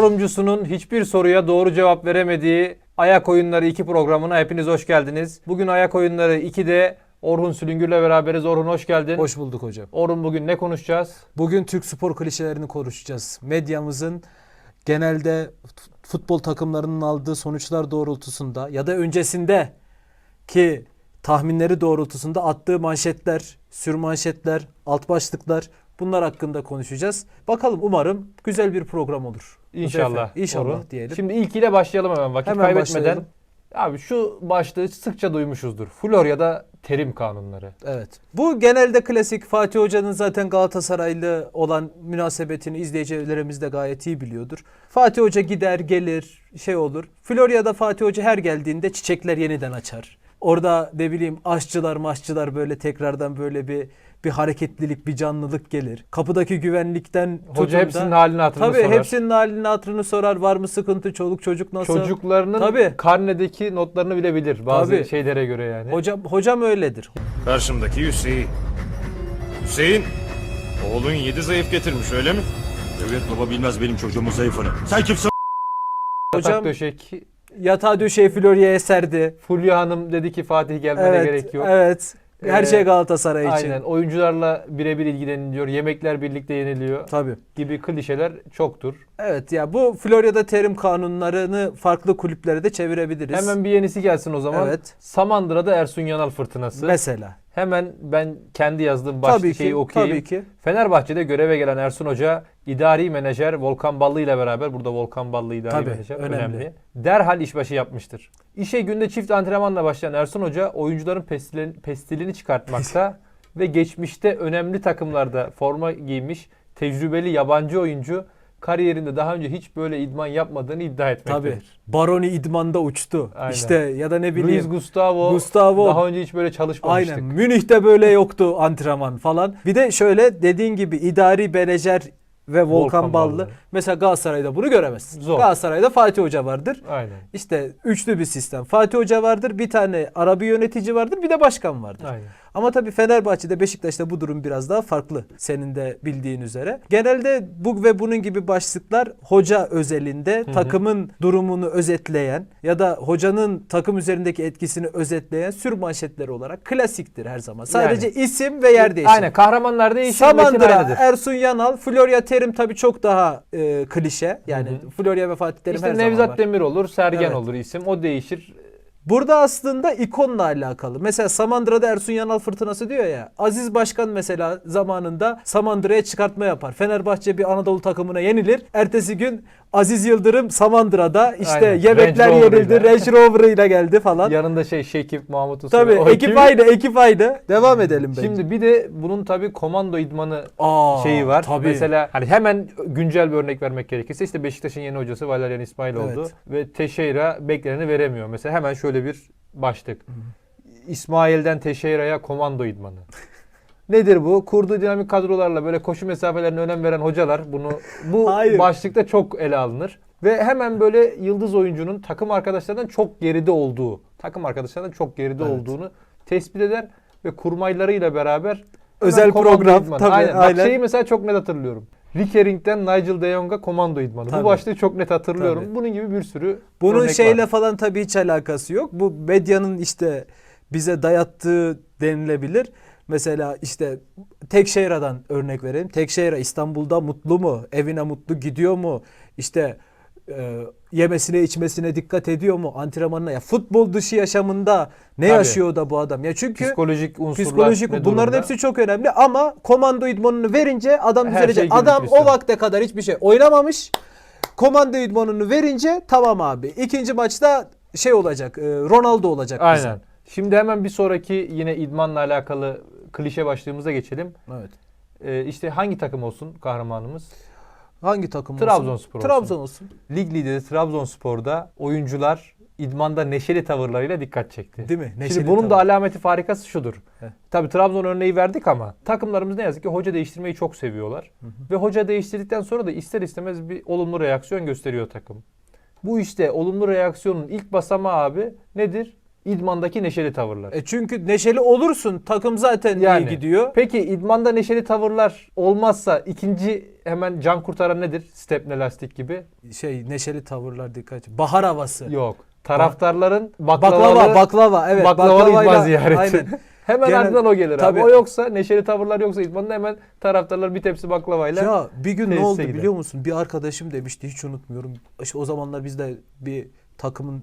Yorumcusunun hiçbir soruya doğru cevap veremediği Ayak Oyunları 2 programına hepiniz hoş geldiniz. Bugün Ayak Oyunları 2'de Orhun Sülüngür'le beraberiz. Orhun hoş geldin. Hoş bulduk hocam. Orhun bugün ne konuşacağız? Bugün Türk spor klişelerini konuşacağız. Medyamızın genelde futbol takımlarının aldığı sonuçlar doğrultusunda ya da öncesinde ki tahminleri doğrultusunda attığı manşetler, sürmanşetler, alt başlıklar bunlar hakkında konuşacağız. Bakalım umarım güzel bir program olur. İnşallah. İnşallah Orhun. diyelim. Şimdi ilkiyle başlayalım hemen vakit Hemen kaybetmeden. başlayalım. Abi şu başlığı sıkça duymuşuzdur. Florya'da terim kanunları. Evet. Bu genelde klasik Fatih Hoca'nın zaten Galatasaraylı olan münasebetini izleyicilerimiz de gayet iyi biliyordur. Fatih Hoca gider gelir şey olur. Florya'da Fatih Hoca her geldiğinde çiçekler yeniden açar. Orada ne bileyim aşçılar maşçılar böyle tekrardan böyle bir bir hareketlilik, bir canlılık gelir. Kapıdaki güvenlikten tutun Hoca da- hepsinin halini hatırını Tabii sorar. hepsinin halini hatırını sorar. Var mı sıkıntı? Çoluk çocuk nasıl? Çocuklarının Tabii. karnedeki notlarını bile bilir bazı Tabii. şeylere göre yani. Hocam hocam öyledir. Karşımdaki Hüseyin. Hüseyin, oğlun yedi zayıf getirmiş öyle mi? Evet baba bilmez benim çocuğumun zayıfını. Sen kimsin? Yatak Hocam döşek. yatağı döşeği Florya'ya serdi. Fulya Hanım dedi ki Fatih gelmene Evet, gerek yok. evet. Her Ee, şey Galatasaray için. Aynen. Oyuncularla birebir ilgileniliyor. Yemekler birlikte yeniliyor. Tabii. Gibi klişeler çoktur. Evet ya bu Florya'da terim kanunlarını farklı kulüplere de çevirebiliriz. Hemen bir yenisi gelsin o zaman. Evet. Samandıra'da Ersun Yanal fırtınası. Mesela. Hemen ben kendi yazdığım başlık tabii şeyi ki. okuyayım. Tabii ki. Fenerbahçe'de göreve gelen Ersun Hoca idari menajer Volkan Ballı ile beraber burada Volkan Ballı idari Tabii, menajer önemli. önemli. Derhal işbaşı yapmıştır. İşe günde çift antrenmanla başlayan Ersun Hoca oyuncuların pestilini, pestilini çıkartmakta ve geçmişte önemli takımlarda forma giymiş tecrübeli yabancı oyuncu kariyerinde daha önce hiç böyle idman yapmadığını iddia etmektedir. Tabii. Baroni idmanda uçtu. Aynen. İşte ya da ne bileyim. Luis Gustavo, Gustavo. daha önce hiç böyle çalışmamıştık. Aynen. Münih'te böyle yoktu antrenman falan. Bir de şöyle dediğin gibi idari menajer ve Volkan, Volkan Ballı. Ballı. Mesela Galatasaray'da bunu göremezsin. Zor. Galatasaray'da Fatih Hoca vardır. Aynen. İşte üçlü bir sistem. Fatih Hoca vardır, bir tane Arabi yönetici vardır, bir de başkan vardır. Aynen. Ama tabii Fenerbahçe'de, Beşiktaş'ta bu durum biraz daha farklı. Senin de bildiğin üzere. Genelde bu ve bunun gibi başlıklar hoca özelinde takımın durumunu özetleyen ya da hocanın takım üzerindeki etkisini özetleyen sür manşetleri olarak klasiktir her zaman. Sadece isim ve yer değişir. Aynen kahramanlar değişir, Samandıra. Ersun Yanal, Florya Terim tabii çok daha e, klişe. Yani Florya ve Fatih Terim İşte her zaman Nevzat var. Demir olur, Sergen Evet. olur isim. O değişir. Burada aslında ikonla alakalı. Mesela Samandıra'da Ersun Yanal fırtınası diyor ya. Aziz Başkan mesela zamanında Samandıra'ya çıkartma yapar. Fenerbahçe bir Anadolu takımına yenilir. Ertesi gün Aziz Yıldırım Samandıra'da işte Aynen. yemekler Range yenildi. Range Rover'ıyla geldi falan. Yanında şey Şekip, Mahmut Usta. Tabii o ekip aynı, ekip aynı. Devam edelim bence. Şimdi bir de bunun tabii komando idmanı Aa, şeyi var. tabii. Mesela hani hemen güncel bir örnek vermek gerekirse işte Beşiktaş'ın yeni hocası Valerian İsmailoğlu Evet. ve Teixeira bekleneni veremiyor. Mesela hemen şöyle bir başlık. İsmail'den Teixeira'ya komando idmanı. Nedir bu? Kurduğu dinamik kadrolarla böyle koşu mesafelerine önem veren hocalar bunu bu Hayır. başlıkta çok ele alınır. Ve hemen böyle yıldız oyuncunun takım arkadaşlarından çok geride olduğu, takım arkadaşlarından çok geride Evet. olduğunu tespit eder ve kurmaylarıyla beraber Özel program, idmanı. tabii, aynen. aynen. Bak şeyi mesela çok net hatırlıyorum. Rickering'den Nigel de Jong'a komando idmanı. Tabii. Bu başlığı çok net hatırlıyorum. Tabii. Bunun gibi bir sürü Bunun şeyle var. falan tabii hiç alakası yok. Bu medyanın işte bize dayattığı denilebilir. Mesela işte Tekşehir'den örnek vereyim. Tekşehir İstanbul'da mutlu mu? Evine mutlu gidiyor mu? İşte e, yemesine içmesine dikkat ediyor mu? Antrenmanına ya futbol dışı yaşamında ne Tabii. yaşıyor da bu adam? Ya çünkü psikolojik unsurlar psikolojik bunların durumda? hepsi çok önemli ama komando idmanını verince adam Her düzelecek. şey adam o vakte kadar hiçbir şey oynamamış. Komando idmanını verince tamam abi. İkinci maçta şey olacak. e, Ronaldo olacak bize. Aynen. Şimdi hemen bir sonraki yine idmanla alakalı klişe başlığımıza geçelim. Evet. Ee, işte hangi takım olsun kahramanımız? Hangi takım? Trabzonspor olsun. Trabzon olsun. Lig lideri Trabzonspor'da oyuncular idmanda neşeli tavırlarıyla dikkat çekti. Değil mi? Neşeli Şimdi bunun da tavır. alameti farikası şudur. Heh. Tabii Trabzon örneği verdik ama takımlarımız ne yazık ki hoca değiştirmeyi çok seviyorlar. Ve hoca değiştirdikten sonra da ister istemez bir olumlu reaksiyon gösteriyor takım. Bu işte olumlu reaksiyonun ilk basamağı abi nedir? İdmandaki neşeli tavırlar. E çünkü neşeli olursun. Takım zaten Yani. iyi gidiyor. Peki idmanda neşeli tavırlar olmazsa ikinci hemen can kurtaran nedir? Stepne lastik gibi. Şey neşeli tavırlar dikkat. Bahar havası. Yok. Taraftarların baklavalı, Baklava, baklava. Evet, baklavalı idman baklavayla- ziyareti. Aynen. Hemen Genel- ardından o gelir Tabii. abi. O yoksa neşeli tavırlar yoksa idmanda hemen taraftarlar bir tepsi baklavayla. Ya bir gün ne tesise oldu gider. biliyor musun? Bir arkadaşım demişti hiç unutmuyorum. İşte o zamanlar biz de bir takımın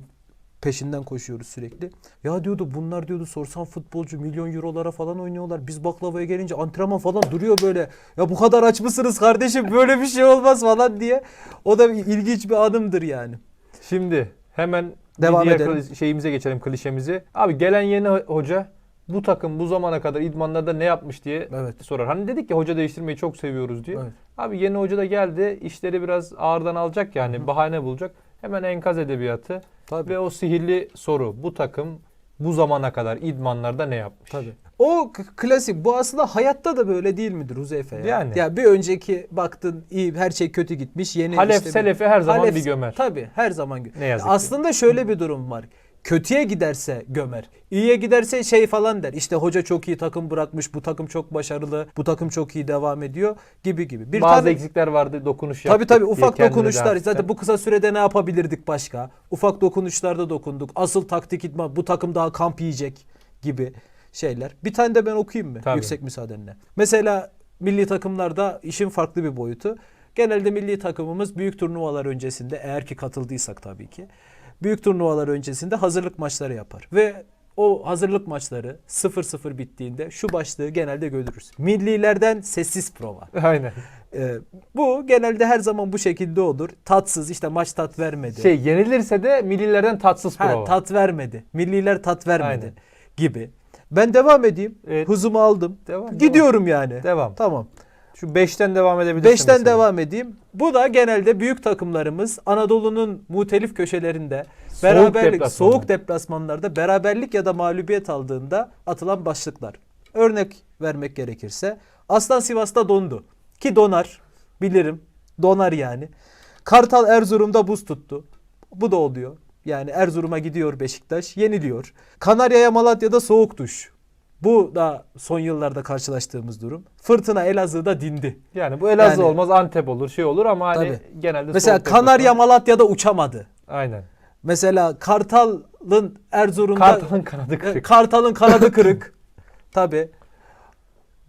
peşinden koşuyoruz sürekli. Ya diyordu bunlar diyordu sorsan futbolcu milyon eurolara falan oynuyorlar. Biz baklavaya gelince antrenman falan duruyor böyle. Ya bu kadar aç mısınız kardeşim böyle bir şey olmaz falan diye. O da bir ilginç bir adımdır yani. Şimdi hemen Devam diğer edelim. şeyimize geçelim klişemizi. Abi gelen yeni ho- hoca bu takım bu zamana kadar idmanlarda ne yapmış diye Evet. sorar. Hani dedik ya hoca değiştirmeyi çok seviyoruz diye. Evet. Abi yeni hoca da geldi. işleri biraz ağırdan alacak yani bahane bulacak. Hemen enkaz edebiyatı Tabii. ve o sihirli soru. Bu takım bu zamana kadar idmanlarda ne yapmış? Tabii. O klasik. Bu aslında hayatta da böyle değil midir Huzeyfe ya? Yani. Ya bir önceki baktın iyi her şey kötü gitmiş. Yeni Halef işte Selefi her zaman Halef- bir gömer. Tabii her zaman gö- Ne yazık ki. Aslında şöyle bir durum var. Kötüye giderse gömer. İyiye giderse şey falan der. İşte hoca çok iyi takım bırakmış. Bu takım çok başarılı. Bu takım çok iyi devam ediyor gibi gibi. Bir Bazı tane eksikler vardı dokunuş Tabii yaptık tabii diye ufak dokunuşlar. Zaten bu kısa sürede ne yapabilirdik başka? Ufak dokunuşlarda dokunduk. Asıl taktik idman bu takım daha kamp yiyecek gibi şeyler. Bir tane de ben okuyayım mı? Tabii. Yüksek müsaadenle. Mesela milli takımlarda işin farklı bir boyutu. Genelde milli takımımız büyük turnuvalar öncesinde eğer ki katıldıysak tabii ki. Büyük turnuvalar öncesinde hazırlık maçları yapar. Ve o hazırlık maçları 0-0 bittiğinde şu başlığı genelde görürüz. Millilerden sessiz prova. Aynen. Ee, bu genelde her zaman bu şekilde olur. Tatsız işte maç tat vermedi. Şey yenilirse de millilerden tatsız ha, prova. tat vermedi. Milliler tat vermedi Aynen. gibi. Ben devam edeyim. Evet. Hızımı aldım. Devam, Gidiyorum yani. Devam. Tamam. Şu 5'ten devam edebilirsin. 5'ten mesela. devam edeyim. Bu da genelde büyük takımlarımız Anadolu'nun muhtelif köşelerinde Soğuk beraberlik, deplasmanlar. soğuk deplasmanlarda beraberlik ya da mağlubiyet aldığında atılan başlıklar. Örnek vermek gerekirse Aslan Sivas'ta dondu. Ki donar. Bilirim. Donar yani. Kartal Erzurum'da buz tuttu. Bu da oluyor. Yani Erzurum'a gidiyor Beşiktaş, yeniliyor. Kanarya'ya Malatya'da soğuk duş. Bu da son yıllarda karşılaştığımız durum. Fırtına Elazığ'da dindi. Yani bu Elazığ Yani- olmaz Antep olur şey olur ama hani Tabii. genelde Mesela soğuk Kanarya deplasman. Malatya'da uçamadı. Aynen. Mesela Kartal'ın Erzurum'da Kartal'ın kanadı E, kırık. Kartal'ın kanadı kırık. Tabii.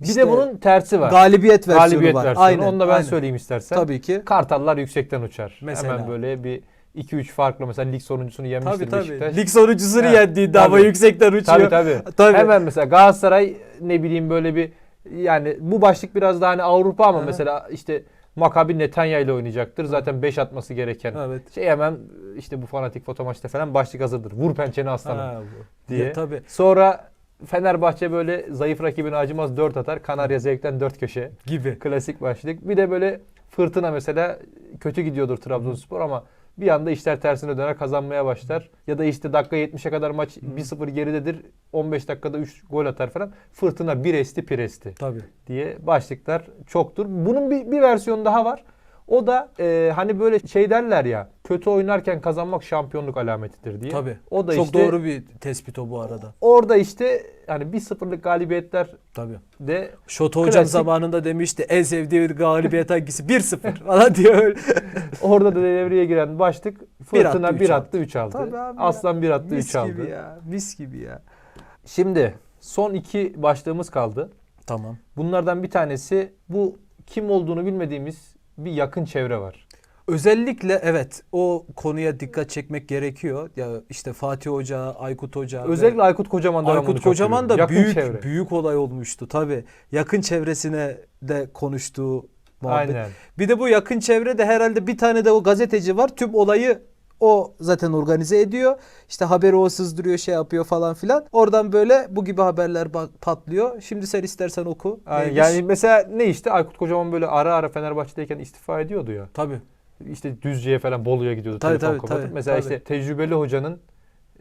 Bir de bunun tersi var. galibiyet versiyonu Galibiyet var. versiyonu. Aynen. Onu da ben aynen. söyleyeyim istersen. Tabii ki. Kartallar yüksekten uçar. Mesela. Hemen böyle bir 2-3 farklı mesela lig sonuncusunu yenmiştir Tabii tabii. Beşiktaş. Lig sonuncusunu Evet, ama tabii. yüksekten uçuyor. Tabii tabii. Tabii. Hemen mesela Galatasaray ne bileyim böyle bir yani bu başlık biraz daha hani Avrupa ama Aha. mesela işte Maccabi Netanya ile oynayacaktır. Zaten 5 atması gereken. Evet. Şey hemen işte bu fanatik foto maçta falan başlık hazırdır. Vur pençeni aslanım Ha, bu. diye. Ya, tabii. Sonra Fenerbahçe böyle zayıf rakibine acımaz 4 atar. Kanarya zevkten 4 köşe. Gibi. Klasik başlık. Bir de böyle fırtına mesela kötü gidiyordur Trabzonspor ama bir anda işler tersine döner kazanmaya başlar. Ya da işte dakika 70'e kadar maç 1-0 geridedir. 15 dakikada 3 gol atar falan. Fırtına bir esti pir esti Tabii. diye başlıklar çoktur. Bunun bir, bir versiyonu daha var. O da e, hani böyle şey derler ya kötü oynarken kazanmak şampiyonluk alametidir diye. Tabii. O da Çok işte doğru bir tespit o bu arada. orada işte hani 1-0'lık galibiyetler Tabii. de Şoto hocam Klasik. zamanında demişti en sevdiği bir galibiyet hangisi? 1-0 falan diyor. orada da devreye giren başlık Fırtına attı, 1 üç attı 3 aldı. Tabii abi. Aslan 1 attı 3 mis aldı. gibi ya. Mis gibi ya. Şimdi son iki başlığımız kaldı. Tamam. Bunlardan bir tanesi bu kim olduğunu bilmediğimiz bir yakın çevre var. Özellikle evet o konuya dikkat çekmek gerekiyor. Ya işte Fatih Hoca, Aykut Hoca. ve Özellikle Aykut Kocaman'dan Aykut Kocaman da büyük çevre. büyük olay olmuştu tabii. Yakın çevresine de konuştuğu muhabbet. Aynen. Bir de bu yakın çevrede herhalde bir tane de o gazeteci var. Tüm olayı o zaten organize ediyor. İşte haberi o sızdırıyor, şey yapıyor falan filan. Oradan böyle bu gibi haberler patlıyor. Şimdi sen istersen oku. Neymiş? Yani mesela ne işte Aykut Kocaman böyle ara ara Fenerbahçe'deyken istifa ediyordu ya. tabii. İşte Düzce'ye falan Bolu'ya gidiyordu. Tabii, telefon tabii, kapatıp. tabii, Mesela tabii. işte tecrübeli hocanın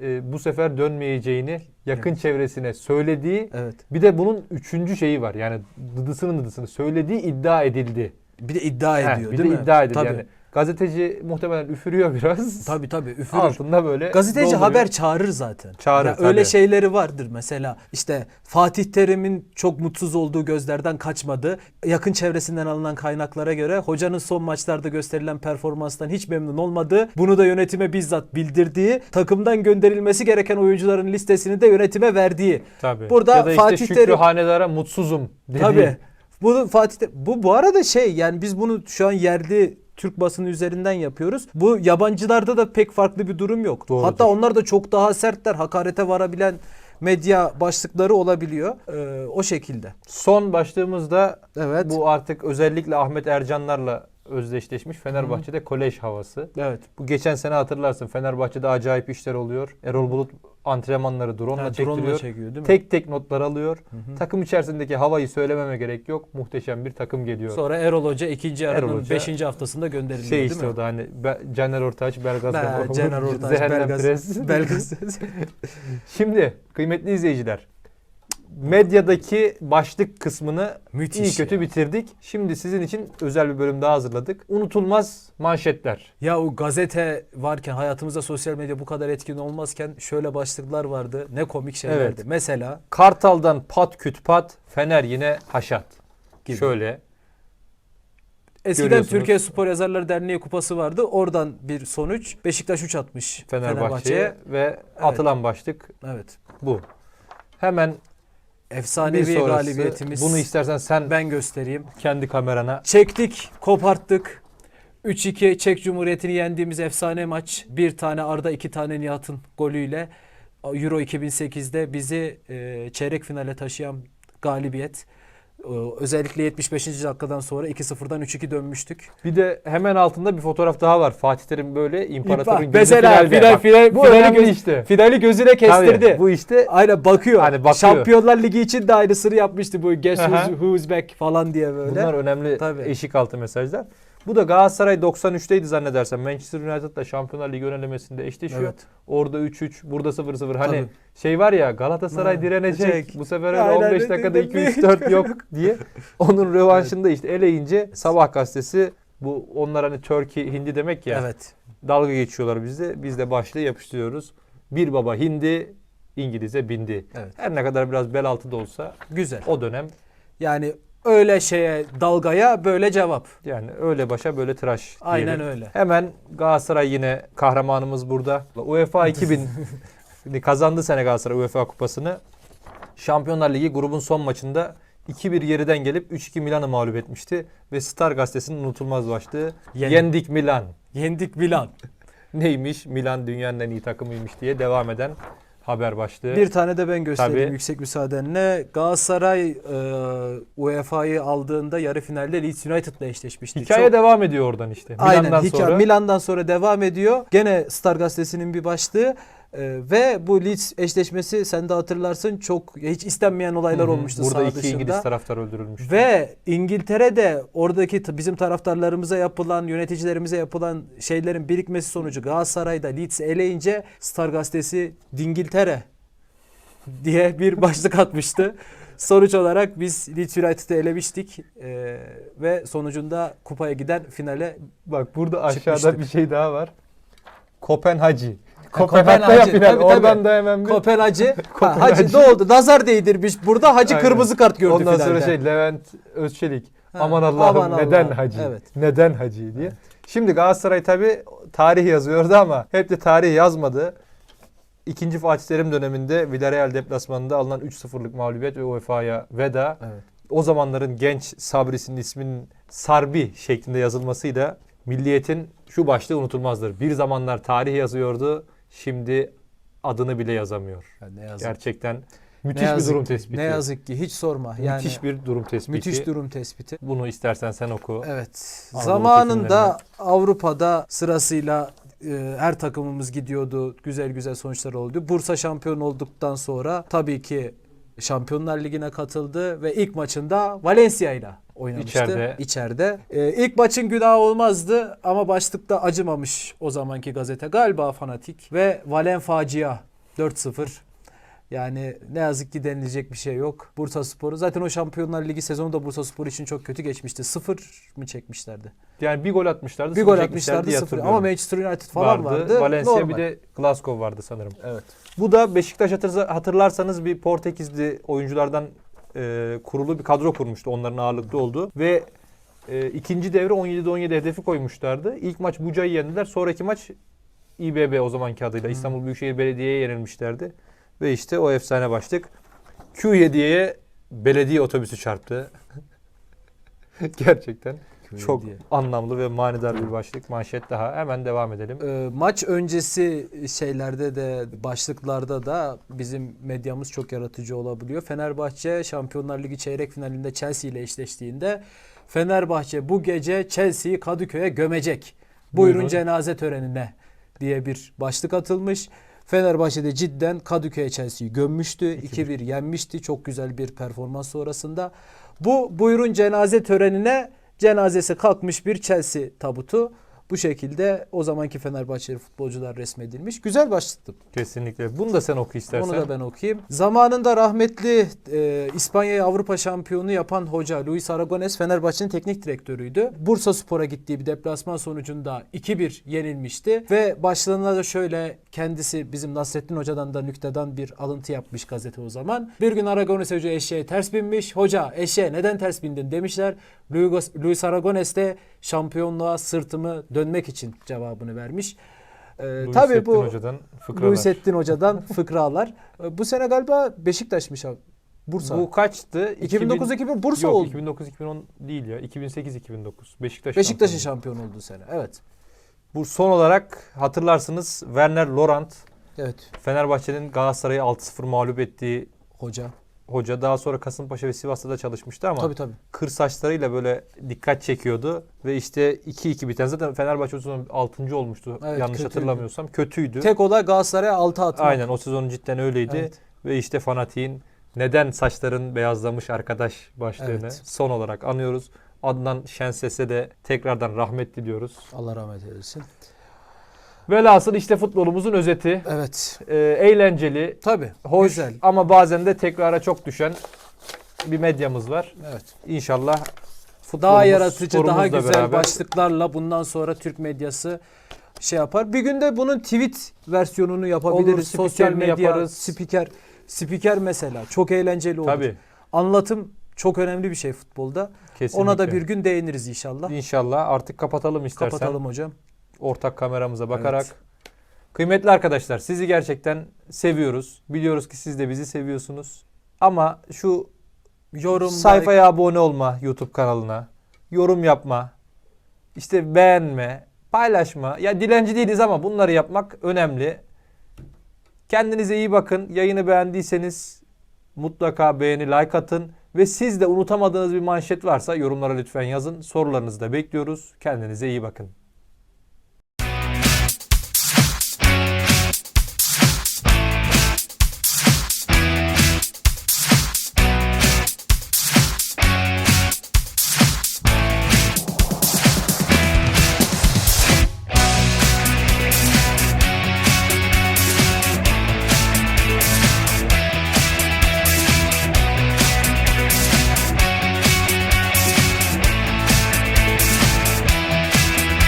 e, bu sefer dönmeyeceğini yakın Evet. çevresine söylediği Evet. bir de bunun üçüncü şeyi var. Yani dıdısının dıdısını söylediği iddia edildi. Bir de iddia ediyor bir değil de mi? iddia edildi. Tabii. Yani Gazeteci muhtemelen üfürüyor biraz. Tabii tabii üfürür. Altında böyle Gazeteci dolduruyor. haber çağırır zaten. Çağırır, Ya öyle tabii. şeyleri vardır mesela. İşte Fatih Terim'in çok mutsuz olduğu gözlerden kaçmadı. Yakın çevresinden alınan kaynaklara göre hocanın son maçlarda gösterilen performanstan hiç memnun olmadığı, bunu da yönetime bizzat bildirdiği, takımdan gönderilmesi gereken oyuncuların listesini de yönetime verdiği. Tabii. Burada ya da işte Fatih Şükrü Terim- Hanedar'a mutsuzum dedi. Tabii. Bunu Fatih Terim- bu bu arada şey yani biz bunu şu an yerli Türk basını üzerinden yapıyoruz. Bu yabancılarda da pek farklı bir durum yok. Doğrudur. Hatta onlar da çok daha sertler. Hakarete varabilen medya başlıkları olabiliyor. Ee, o şekilde. Son başlığımızda Evet. bu artık özellikle Ahmet Ercanlarla özdeşleşmiş Fenerbahçe'de kolej havası. Evet. Bu geçen sene hatırlarsın Fenerbahçe'de acayip işler oluyor. Erol Bulut antrenmanları drone'la Ha, çektiriyor. drone'la çekiyor değil mi? Tek tek notlar alıyor. Takım içerisindeki havayı söylememe gerek yok. Muhteşem bir takım geliyor. Sonra Erol Hoca ikinci yarının 5. haftasında gönderiliyor şey değil işte mi? o da hani Be- Caner Ortaç, Belgaz Be, Cener Ortaç, Belgaz. Belgaz. Şimdi kıymetli izleyiciler medyadaki başlık kısmını Müthiş iyi kötü ya. bitirdik. Şimdi sizin için özel bir bölüm daha hazırladık. Unutulmaz manşetler. Ya o gazete varken hayatımızda sosyal medya bu kadar etkin olmazken şöyle başlıklar vardı. Ne komik şeylerdi. Evet. Mesela Kartal'dan pat küt pat, Fener yine haşat. Gibi. Şöyle. Eskiden. Türkiye Spor Yazarları Derneği kupası vardı. Oradan bir sonuç. Beşiktaş 3 atmış Fenerbahçe'ye ve atılan başlık Evet. bu. Hemen bir Efsanevi sonrası. galibiyetimiz. Bunu istersen sen ben göstereyim. kendi kamerana Çektik, koparttık. 3-2 Çek Cumhuriyeti'ni yendiğimiz efsane maç. Bir tane Arda, iki tane Nihat'ın golüyle Euro 2008'de bizi e, çeyrek finale taşıyan galibiyet. E, özellikle 75. dakikadan sonra 2-0'dan 3-2 dönmüştük. bir de hemen altında bir fotoğraf daha var. Fatih Terim böyle imparatorun gözü Mesela finalde. final, Bak, final, bu finali, göz- işte. finali gözüne kestirdi. Tabii, bu işte Aynen bakıyor. Hani bakıyor. Şampiyonlar Ligi için de aynısını yapmıştı bu Guess who's, who's back falan diye böyle. Bunlar önemli Tabii. eşik altı mesajlar. Bu da Galatasaray 93'teydi zannedersem. Manchester United'la Şampiyonlar Ligi önelemesinde eşleşiyor. Evet. Orada 3-3, burada 0-0. Hani Tabii. şey var ya Galatasaray Ha, direnecek. direnecek. Bu sefer öyle Aynen 15 öyle dakikada değil mi? 2-3-4 yok diye. Onun rövanşında işte eleyince Sabah gazetesi bu onlar hani Turkey Hindi demek ya. Evet. Dalga geçiyorlar bizde. Biz de başlığı yapıştırıyoruz. Bir baba Hindi, İngiliz'e bindi. Evet. Her ne kadar biraz bel altı da olsa Güzel. o dönem Yani öyle şeye dalgaya böyle cevap. Yani öyle başa böyle tıraş Aynen diyelim. öyle. Hemen Galatasaray yine kahramanımız burada. UEFA 2000 kazandı sene Galatasaray UEFA kupasını. Şampiyonlar Ligi grubun son maçında 2-1 geriden gelip 3-2 Milan'ı mağlup etmişti. Ve Star gazetesinin unutulmaz başlığı Yen- Yendik Milan. Yendik Milan. Neymiş? Milan dünyanın en iyi takımıymış diye devam eden haber başlığı. Bir tane de ben göstereyim Tabii. yüksek müsaadenle. Galatasaray e, UEFA'yı aldığında yarı finalde Leeds United'la eşleşmişti. Hikaye Çok- devam ediyor oradan işte. Aynen Milan'dan hikaye sonra. Milan'dan sonra devam ediyor. Gene Star gazetesinin bir başlığı e, ve bu Leeds eşleşmesi sen de hatırlarsın çok hiç istenmeyen olaylar Hı hı. olmuştu Burada saha iki dışında. İngiliz taraftar öldürülmüştü. Ve İngiltere'de oradaki t- bizim taraftarlarımıza yapılan, yöneticilerimize yapılan şeylerin birikmesi sonucu Galatasaray'da Leeds'i eleyince Star gazetesi Dingiltere diye bir başlık atmıştı. Sonuç olarak biz Leeds United'ı elemiştik Ee, ve sonucunda kupaya giden finale Bak burada aşağıda Çıkmıştık. bir şey daha var. Kopenhacı. Kopenhag'da Kopenhag'da ya final. tabii, tabii. Oradan da hemen bir... Kopen Hacı, Kopen ha, Hacı ne oldu? Nazar değdirmiş. Burada Hacı Aynen. kırmızı kart gördü Ondan finalde. sonra şey Levent Özçelik. Ha, Aman Allah'ım aman neden Allah'ım. Hacı? Evet. Neden Hacı diye. Şimdi Galatasaray tabi tarih yazıyordu ama hep de tarih yazmadı. İkinci Fatih Terim döneminde Villarreal deplasmanında alınan 3-0'lık mağlubiyet ve UEFA'ya veda. Evet. O zamanların genç Sabri'sinin isminin Sarbi şeklinde yazılmasıyla milliyetin şu başlığı unutulmazdır. Bir zamanlar tarih yazıyordu, şimdi adını bile yazamıyor. Ya ne yazık. Gerçekten müthiş Ne bir yazık durum ki, tespiti. Ne yazık ki hiç sorma. Yani Müthiş bir durum tespiti. müthiş durum tespiti. Bunu istersen sen oku. Evet. Anadolu Zamanında Avrupa'da sırasıyla e, her takımımız gidiyordu. Güzel güzel sonuçlar oldu. Bursa şampiyon olduktan sonra tabii ki Şampiyonlar Ligi'ne katıldı ve ilk maçında Valencia ile oynamıştı. İçeride. İçeride. E, ilk maçın günahı olmazdı ama başlıkta acımamış o zamanki gazete. Galiba fanatik ve Valen facia 4-0. Yani ne yazık ki denilecek bir şey yok. Bursa Sporu zaten o Şampiyonlar Ligi sezonu da Bursa Spor için çok kötü geçmişti. Sıfır mı çekmişlerdi? Yani bir gol atmışlardı. Bir gol çekmişlerdi atmışlardı sıfır. Ama Manchester United falan vardı. Valencia Normal. bir de Glasgow vardı sanırım. Evet. Bu da Beşiktaş hatırlarsanız bir Portekizli oyunculardan e, kurulu bir kadro kurmuştu. Onların ağırlıklı olduğu. Ve e, ikinci devre 17'de 17 hedefi koymuşlardı. İlk maç Buca'yı yendiler. Sonraki maç İBB o zamanki adıyla İstanbul Büyükşehir Belediye'ye yenilmişlerdi. Ve işte o efsane başlık. Q7'ye belediye otobüsü çarptı. Gerçekten çok Q7'ye. anlamlı ve manidar bir başlık. Manşet daha. Hemen devam edelim. Ee, maç öncesi şeylerde de başlıklarda da bizim medyamız çok yaratıcı olabiliyor. Fenerbahçe Şampiyonlar Ligi çeyrek finalinde Chelsea ile eşleştiğinde Fenerbahçe bu gece Chelsea'yi Kadıköy'e gömecek. Buyurun, Buyurun. cenaze törenine diye bir başlık atılmış. Fenerbahçe de cidden Kadıköy'e Chelsea'yi gömmüştü. 2-1 yenmişti. Çok güzel bir performans sonrasında. Bu buyurun cenaze törenine cenazesi kalkmış bir Chelsea tabutu. Bu şekilde o zamanki Fenerbahçeli futbolcular resmedilmiş. Güzel başlıktı. Kesinlikle. Bunu da sen oku istersen. Onu da ben okuyayım. Zamanında rahmetli e, İspanya'yı Avrupa şampiyonu yapan hoca Luis Aragones Fenerbahçe'nin teknik direktörüydü. Bursa Spor'a gittiği bir deplasman sonucunda 2-1 yenilmişti ve başlığına da şöyle kendisi bizim Nasrettin Hoca'dan da nükteden bir alıntı yapmış gazete o zaman. Bir gün Aragones Hoca eşeğe ters binmiş. Hoca eşeğe neden ters bindin demişler. Luis, Luis Aragones de şampiyonluğa sırtımı dönmek için cevabını vermiş. Ee, Luis tabii bu Hoca'dan fıkralar. Luisettin Hoca'dan fıkralar. Ee, Bu sene galiba Beşiktaş'mış abi. Bursa. Bu kaçtı? 2009-2000 Bursa Yok, oldu. 2009-2010 değil ya. 2008-2009. Beşiktaş Beşiktaş'ın şampiyon olduğu sene. Evet. Bu son olarak hatırlarsınız Werner Laurent Evet. Fenerbahçe'nin Galatasaray'ı 6-0 mağlup ettiği Hoca. Hoca. Daha sonra Kasımpaşa ve Sivas'ta da çalışmıştı ama Tabii tabii. kır saçlarıyla böyle dikkat çekiyordu. Ve işte 2-2 biten zaten Fenerbahçe o sezon 6. olmuştu. Evet, Yanlış kötüydü. hatırlamıyorsam. Kötüydü. Tek olay Galatasaray'a 6 atmak. Aynen o sezon cidden öyleydi. Evet. Ve işte fanatiğin neden saçların beyazlamış arkadaş başlığını Evet. son olarak anıyoruz. Adnan Şenses'e de tekrardan rahmet diliyoruz. Allah rahmet eylesin. Velhasıl işte futbolumuzun özeti. Evet. Ee, eğlenceli, Tabii. hoş Güzel. ama bazen de tekrara çok düşen bir medyamız var. Evet. İnşallah Daha yaratıcı, daha güzel beraber başlıklarla bundan sonra Türk medyası şey yapar. Bir gün de bunun tweet versiyonunu yapabiliriz. Olur, Sosyal medya, yaparız. spiker, spiker mesela çok eğlenceli olur. Tabii. Anlatım çok önemli bir şey futbolda. Kesinlikle. Ona da bir gün değiniriz inşallah. İnşallah artık kapatalım istersen. Kapatalım hocam. Ortak kameramıza bakarak. Evet. Kıymetli arkadaşlar sizi gerçekten seviyoruz. Biliyoruz ki siz de bizi seviyorsunuz. Ama şu Yorum, sayfaya abone olma YouTube kanalına. Yorum yapma. işte beğenme. Paylaşma. Ya dilenci değiliz ama bunları yapmak önemli. Kendinize iyi bakın. Yayını beğendiyseniz mutlaka beğeni, like atın. Ve siz de unutamadığınız bir manşet varsa yorumlara lütfen yazın. Sorularınızı da bekliyoruz. Kendinize iyi bakın.